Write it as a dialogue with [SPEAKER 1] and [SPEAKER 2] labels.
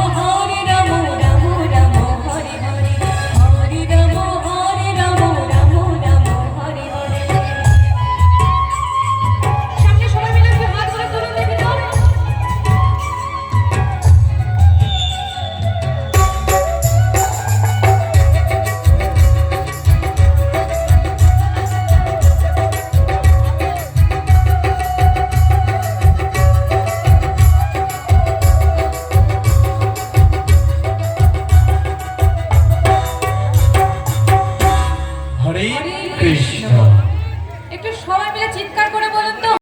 [SPEAKER 1] Oh, Krishna.
[SPEAKER 2] একটু সবাই মিলে চিৎকার করে বলুন তো।